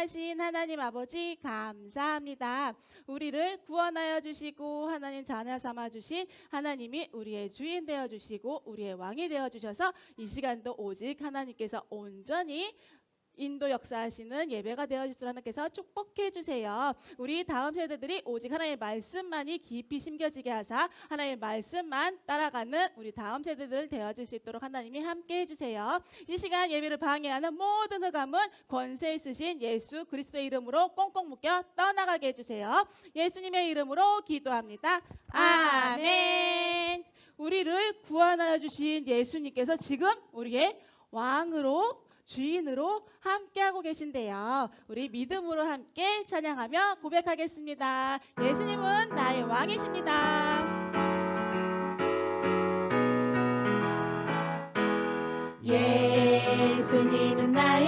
사랑하신 하나님 아버지 감사합니다. 우리를 구원하여 주시고 하나님 자녀 삼아 주신 하나님이 우리의 주인 되어 주시고 우리의 왕이 되어 주셔서 이 시간도 오직 하나님께서 온전히 인도 역사하시는 예배가 되어 주시는 하나님께서 축복해 주세요. 우리 다음 세대들이 오직 하나님의 말씀만이 깊이 심겨지게 하사 하나님의 말씀만 따라가는 우리 다음 세대들 되어 주실 수 있도록 하나님이 함께 해 주세요. 이 시간 예배를 방해하는 모든 흑암은 권세 있으신 예수 그리스도의 이름으로 꽁꽁 묶여 떠나가게 해 주세요. 예수님의 이름으로 기도합니다. 아멘. 우리를 구원하여 주신 예수님께서 지금 우리의 왕으로 주인으로 함께하고 계신데요. 우리 믿음으로 함께 찬양하며 고백하겠습니다. 예수님은 나의 왕이십니다. 예수님은 나의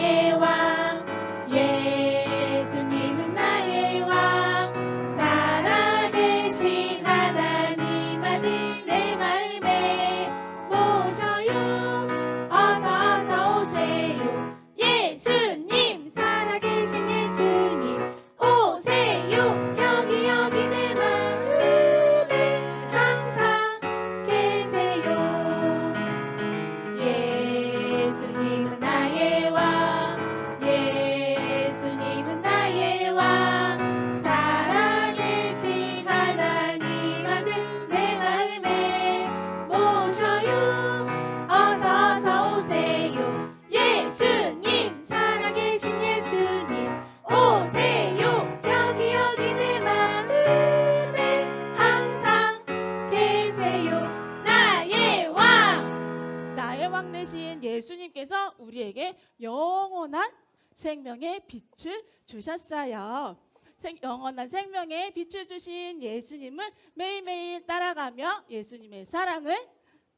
우리에게 영원한 생명의 빛을 주셨어요. 생, 영원한 생명의 빛을 주신 예수님을 매일매일 따라가며 예수님의 사랑을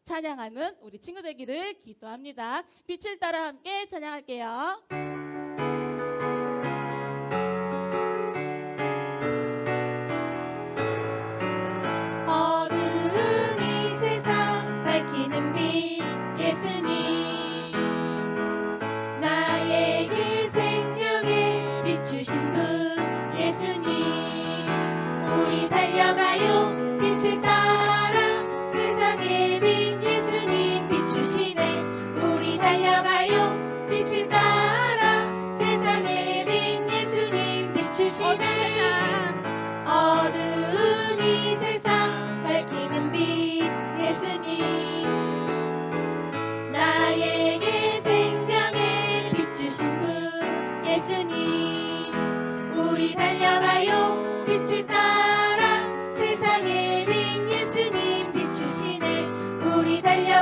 찬양하는 우리 친구 되기를 기도합니다. 빛을 따라 함께 찬양할게요.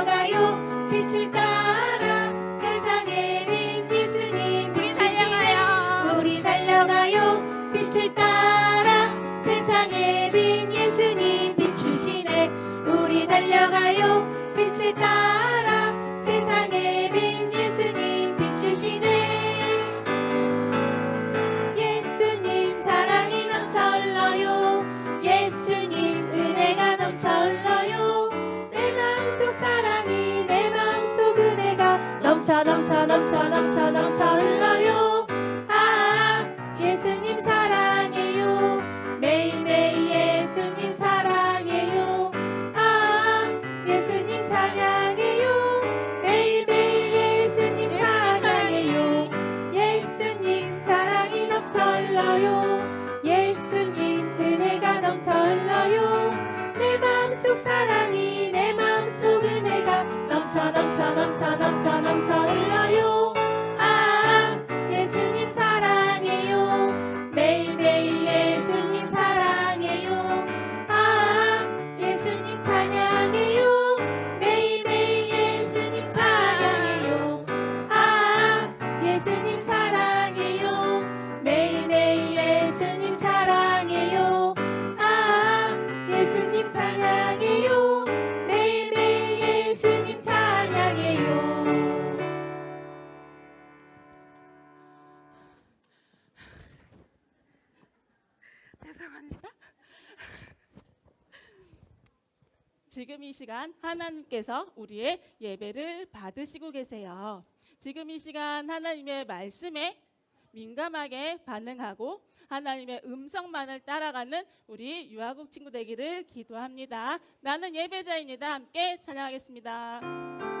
달려가요. 빛을 따라 세상의 빛 예수님 비추시네. 우리 달려가요. 빛을 따라 세상의 빛 예수님 비추시네. 우리 달려가요. 빛을 따라 세상의 지금 이 시간 하나님께서 우리의 예배를 받으시고 계세요. 지금 이 시간 하나님의 말씀에 민감하게 반응하고 하나님의 음성만을 따라가는 우리 유아국 친구 되기를 기도합니다. 나는 예배자입니다. 함께 찬양하겠습니다.